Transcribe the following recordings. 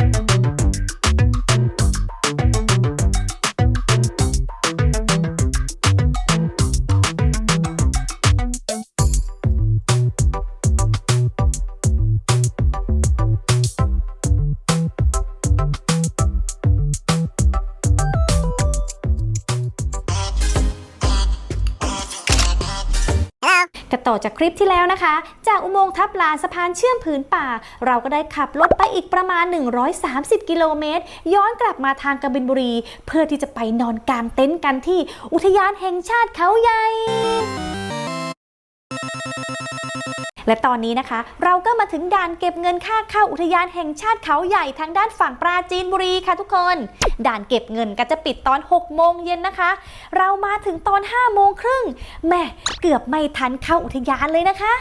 you กระต่อจากคลิปที่แล้วนะคะ จากอุโมงค์ทับลานสะพานเชื่อมผืนป่า เราก็ได้ขับรถไปอีกประมาณ 130 กิโลเมตร ย้อนกลับมาทางกบินบุรี เพื่อที่จะไปนอนกลางเต็นท์กันที่อุทยานแห่งชาติเขาใหญ่ และตอนนี้นะคะ เราก็มาถึงด่านเก็บเงินค่าเข้าอุทยานแห่งชาติเขาใหญ่ทางด้านฝั่งปราจีนบุรีค่ะทุกคน ด่านเก็บเงินก็จะปิดตอน 6 โมงเย็นนะคะ เรามาถึงตอน 5 โมงครึ่งแม่เกือบไม่ทันเข้าอุทยานเลยนะคะ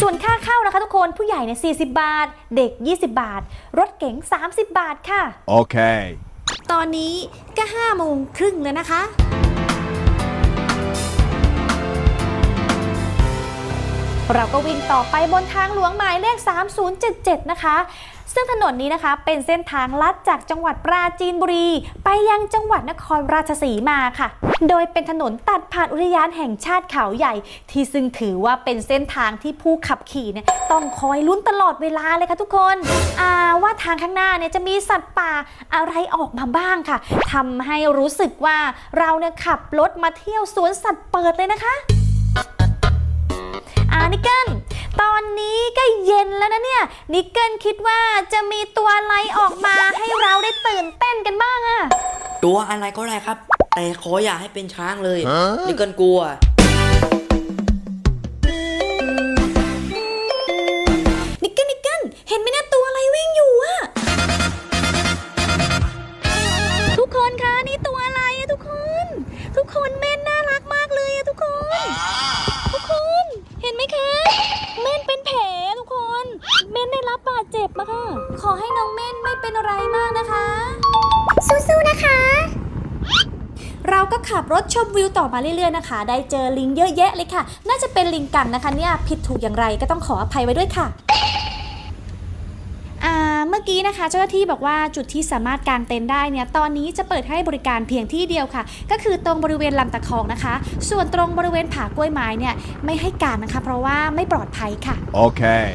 ส่วนค่าเข้านะคะทุกคนผู้ใหญ่เนี่ย40 บาท เด็ก 20 บาท รถเก๋ง 30 บาทค่ะ Okay. ตอนนี้ก็5โมงครึ่งแล้วนะคะ เราก็วิ่งต่อไปบนทางหลวงหมายเลข 3077 นะคะ ซึ่งถนนนี้นะคะเป็นเส้นทางลัดจากจังหวัดปราจีนบุรี ไปยังจังหวัดนครราชสีมาค่ะ โดยเป็นถนนตัดผ่านอุทยานแห่งชาติเขาใหญ่ ที่ซึ่งถือว่าเป็นเส้นทางที่ผู้ขับขี่เนี่ยต้องคอยลุ้นตลอดเวลาเลยค่ะทุกคนอ่าว่าทางข้างหน้าเนี่ยจะมีสัตว์ป่าอะไรออกมาบ้างค่ะทำให้รู้สึกว่าเราเนี่ยขับรถมาเที่ยวสวนสัตว์เปิดเลยนะคะ นิกเกิลตอนนี้ก็เย็นแล้วนะเนี่ยนิกเกิลคิดว่าจะมีตัวอะไรออกมาให้เราได้ตื่นเต้นกันบ้างอะตัวอะไรก็ได้ครับ แต่ขออย่าให้เป็นช้างเลยฮะนี่เกินกลัว นิกเกิลนิกเกิลเห็นไหมนะ ขับรถชมวิวต่อมาเรื่อยๆนะคะ ได้เจอลิงเยอะแยะเลยค่ะ น่าจะเป็นลิงกังนะคะเนี่ยผิดถูกอย่างไรก็ต้องขออภัยไว้ด้วยค่ะอ่าเมื่อกี้นะคะเจ้าหน้าที่บอกว่าจุดที่สามารถกางเต็นท์ได้เนี่ยตอนนี้จะเปิดให้บริการเพียงที่เดียวค่ะ ก็คือตรงบริเวณลำตะคองนะคะ ส่วนตรงบริเวณผากล้วยไม้เนี่ยไม่ให้กางนะคะ เพราะว่าไม่ปลอดภัยค่ะ Okay.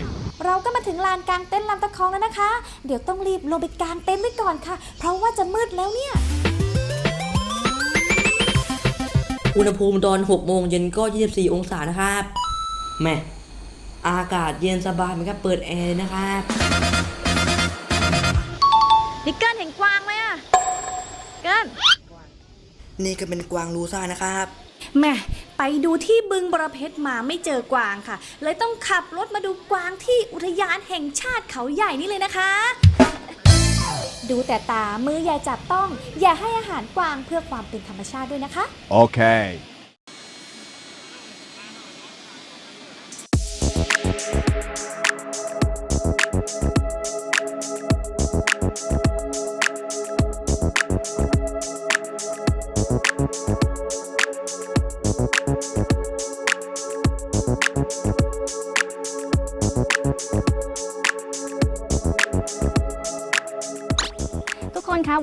เราก็มาถึงลานกางเต็นท์ลำตะคองแล้วนะคะ เดี๋ยวต้องรีบลงไปกางเต็นท์ไว้ก่อนค่ะ เพราะว่าจะมืดแล้วเนี่ย อุณหภูมิตอน6โมงเย็นก็ 24 องศานะครับแม่อากาศเย็นสบายเหมือนกับเปิดแอร์เลยนะครับนิกเกิลเห็นกวางไหมอะเกิลนี่ก็เป็นกวางลูซ่านะครับแหม่ไปดูที่บึงบรเพชรมาไม่เจอกวางค่ะ เลยต้องขับรถมาดูกวางที่อุทยานแห่งชาติเขาใหญ่นี่เลยนะคะ ดูแต่ตามืออย่าจับต้อง อย่าให้อาหารกวางเพื่อความเป็นธรรมชาติด้วยนะคะ Okay.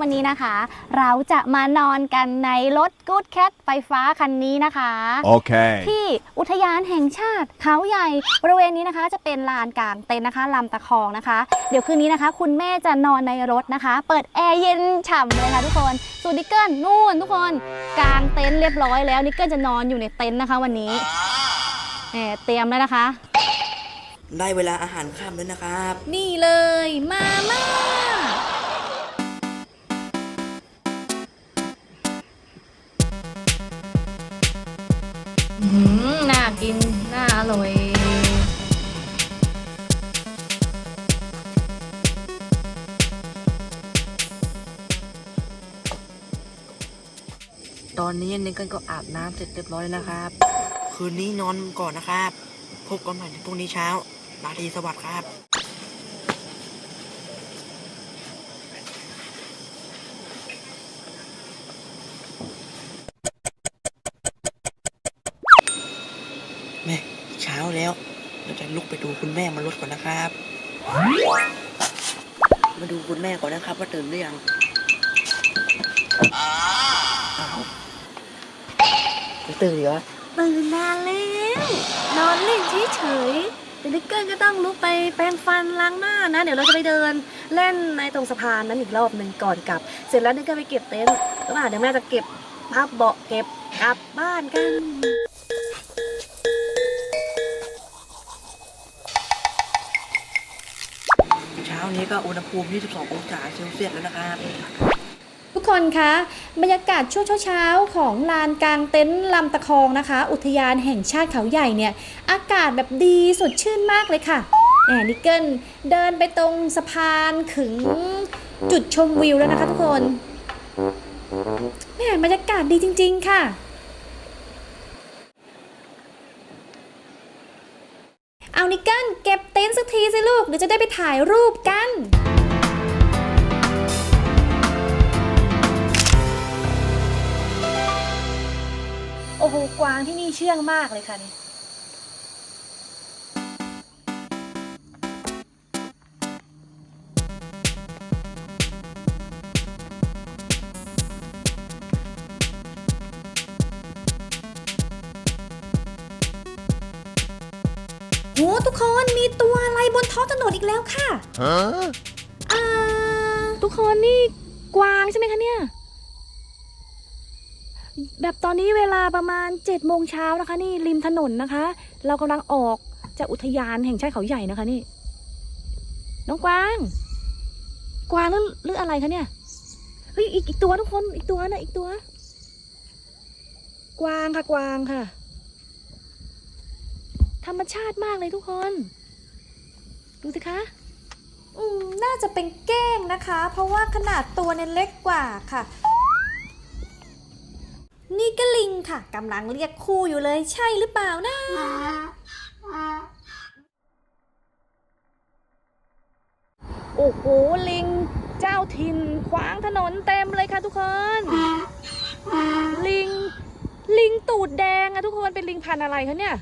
วันนี้นะคะ เราจะมานอนกันในรถกู๊ดแคทไฟฟ้าคันนี้นะคะ Okay. ที่อุทยานแห่งชาติเขาใหญ่บริเวณนี้นะคะ จะเป็นลานกลางเต็นท์นะคะลำตะคองนะคะ เดี๋ยวคืนนี้นะคะ คุณแม่จะนอนในรถนะคะ เปิดแอร์เย็นฉ่ำเลยค่ะทุกคนส่วนนิกเกิลนู่นทุกคนกลางเต็นท์เรียบร้อยแล้วนิกเกิลจะนอนอยู่ในเต็นท์นะคะ วันนี้แหมเตรียมแล้วนะคะ ได้เวลาอาหารค่ำแล้วนะครับ นี่เลยมาม่า กินน่าอร่อยตอนนี้นิกเกิลก็อาบน้ำเสร็จเรียบร้อยแล้วนะครับ คืนนี้นอนก่อนนะครับ พบกันใหม่ในพรุ่งนี้เช้าราตรีสวัสดิ์ครับ ดูคุณแม่มารถก่อนนะครับ มาดูคุณแม่ก่อนนะครับ ว่าตื่นหรือยังอ้าวไม่ตื่นเหรอตื่นนานแล้วนอนเล่นเฉยๆแต่นิกเกิลก็ต้องลุกไปแปรงฟันล้างหน้านะ เดี๋ยวเราจะไปเดินเล่นในตรงสะพานนั้นอีกรอบหนึ่งก่อนกลับ เสร็จแล้วนิกเกิลไปเก็บเต็นท์แล้วอะเดี๋ยวแม่จะเก็บพับเบาะเก็บกลับบ้านกัน เช้านี้ก็อุณหภูมิ 22 องศาเซลเซียสแล้วนะครับ ทุกคนคะบรรยากาศช่วงเช้าๆของลานกลางเต็นท์ลำตะคองนะคะ อุทยานแห่งชาติเขาใหญ่เนี่ย อากาศแบบดีสดชื่นมากเลยค่ะแอนนิกเกิลเดินไปตรงสะพานถึงจุดชมวิวแล้วนะคะทุกคนแม่บรรยากาศดีจริง ๆ ค่ะ เอานิกเกิลเก็บเต็นท์สักทีสิลูกเดี๋ยวจะได้ไปถ่ายรูปกัน โอ้โหกวางที่นี่เชื่องมากเลยค่ะนี่ ทุกคนมีตัวอะไรบนท้องถนนอีกแล้วค่ะ Huh? อ่าทุกคนนี่กวางใช่ไหมคะเนี่ย แบบตอนนี้เวลาประมาณ7จ็ดโมงเช้านะคะ นี่ริมถนนนะคะ เรากำลังออกจากอุทยานแห่งชาติเขาใหญ่นะคะนี่ น้องกวาง กวางหรือหรืออะไรคะเนี่ยเฮ้ยอีกอีกตัวทุกคนอีกตัวนะอีกตัว กวางค่ะกวางค่ะ ธรรมชาติมากเลยทุกคน ดูสิคะอืมน่าจะเป็นเก้งนะคะ เพราะว่าขนาดตัวเนี่ยเล็กกว่าค่ะ นี่ก็ลิงค่ะกำลังเรียกคู่อยู่เลยใช่หรือเปล่านะ โอ้โหลิงเจ้าถิ่นขวางถนนเต็มเลยค่ะทุกคน ลิง ลิงตูดแดงอะทุกคนเป็นลิงพันธุ์อะไรคะเนี่ย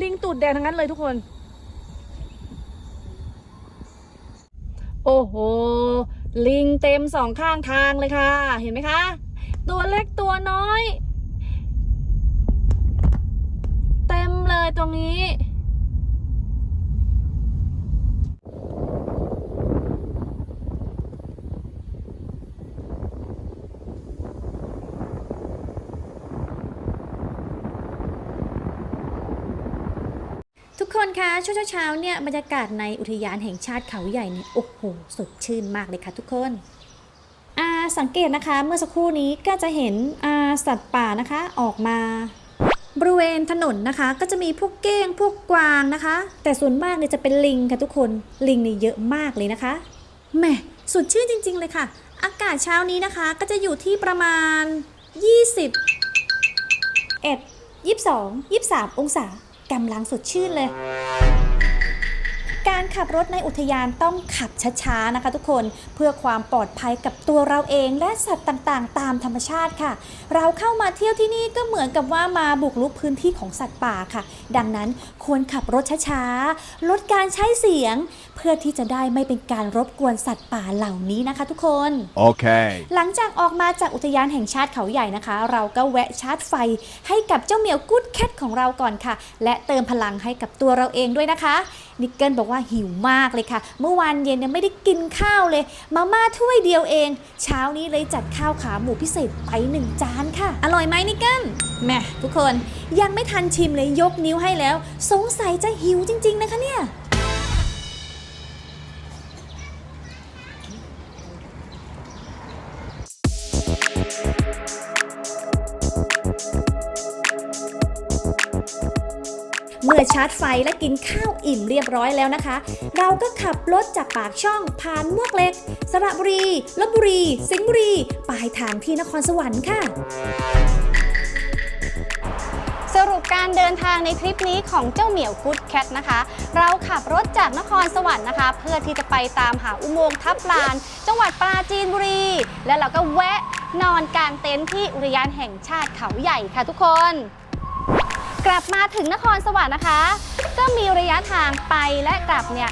ลิงตูดแดงทั้งนั้นเลยทุกคน โอ้โห ลิงเต็มสองข้างทางเลยค่ะ เห็นไหมคะ ตัวเล็กตัวน้อย เต็มเลยตรงนี้ ทุก คะช่วงเช้าๆเนี่ยบรรยากาศในอุทยานแห่งชาติเขาใหญ่เนี่ยโอ้โหสดชื่นมากเลยค่ะทุกคนสังเกตนะคะเมื่อสักครู่นี้ก็จะเห็นสัตว์ป่านะคะออกมา บริเวณถนนนะคะ ก็จะมีพวกเก้งพวกกวางนะคะ แต่ส่วนมากเนี่ยจะเป็นลิงค่ะทุกคนลิงเนี่ยเยอะมากเลยนะคะแหมสดชื่นจริง ๆ เลยค่ะ อากาศเช้านี้นะคะ ก็จะอยู่ที่ประมาณ 20เอ็ดยี่สองยี่สามองศา กำลังสดชื่นเลย การขับรถในอุทยานต้องขับช้าๆนะคะ ทุกคนเพื่อความปลอดภัยกับตัวเราเองและสัตว์ต่างๆ ตามธรรมชาติค่ะ เราเข้ามาเที่ยวที่นี่ก็เหมือนกับว่ามาบุกรุกพื้นที่ของสัตว์ป่าค่ะ ดังนั้นควรขับรถช้าๆลดการใช้เสียง เพื่อที่จะได้ไม่เป็นการรบกวนสัตว์ป่าเหล่านี้นะคะ ทุกคน Okay. หลังจากออกมาจากอุทยานแห่งชาติเขาใหญ่นะคะ เราก็แวะชาร์จไฟให้กับเจ้าเหมียวกูดแคทของเราก่อนค่ะ และเติมพลังให้กับตัวเราเองด้วยนะคะนิกเกิลบอกว่าหิวมากเลยค่ะ เมื่อวานเย็นเนี่ยไม่ได้กินข้าวเลย มาม่าถ้วยเดียวเอง เช้านี้เลยจัดข้าวขาหมูพิเศษไปหนึ่งจานค่ะ อร่อยไหมนิกเกิลแหม่ทุกคนยังไม่ทันชิมเลยยกนิ้วให้แล้ว สงสัยจะหิวจริง ๆ นะคะเนี่ย เมื่อชาร์จไฟและกินข้าวอิ่มเรียบร้อยแล้วนะคะ เราก็ขับรถจากปากช่องผ่านมวกเหล็ก สระบุรีลบบุรี สิงห์บุรีปลายทางที่นครสวรรค์ค่ะสรุปการเดินทางในทริปนี้ของเจ้าเหมียวกูดแคทนะคะ เราขับรถจากนครสวรรค์นะคะ เพื่อที่จะไปตามหาอุโมงค์ทับลาน จังหวัดปราจีนบุรี แล้วเราก็แวะนอนกลางเต็นท์ที่อุทยานแห่งชาติเขาใหญ่ค่ะทุกคน กลับมาถึงนครสวรรค์นะคะ ก็มีระยะทางไปและกลับเนี่ย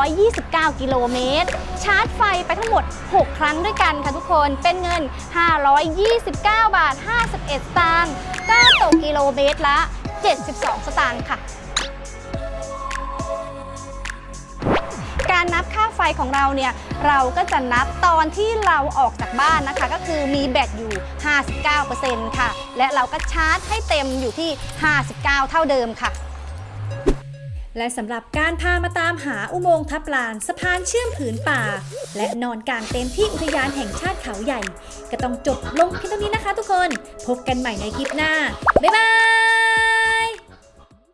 729 กิโลเมตร ชาร์จไฟไปทั้งหมด 6 ครั้งด้วยกันค่ะทุกคน เป็นเงิน 529 บาท 51 สตางค์ก็ตกกิโลเมตรละ 72 สตางค์ค่ะ การนับค่าไฟของเราเนี่ยเราก็จะนับตอนที่เราออกจากบ้านนะคะ ก็คือมีแบตอยู่ 59%ค่ะ และเราก็ชาร์จให้เต็มอยู่ที่ 59 เท่าเดิมค่ะและสำหรับการพามาตามหาอุโมงค์ทับลานสะพานเชื่อมผืนป่า และนอนกลางเต็นท์ที่อุทยานแห่งชาติเขาใหญ่ ก็ต้องจบลงเพียงเท่านี้นะคะทุกคน พบกันใหม่ในคลิปหน้า บ๊ายบาย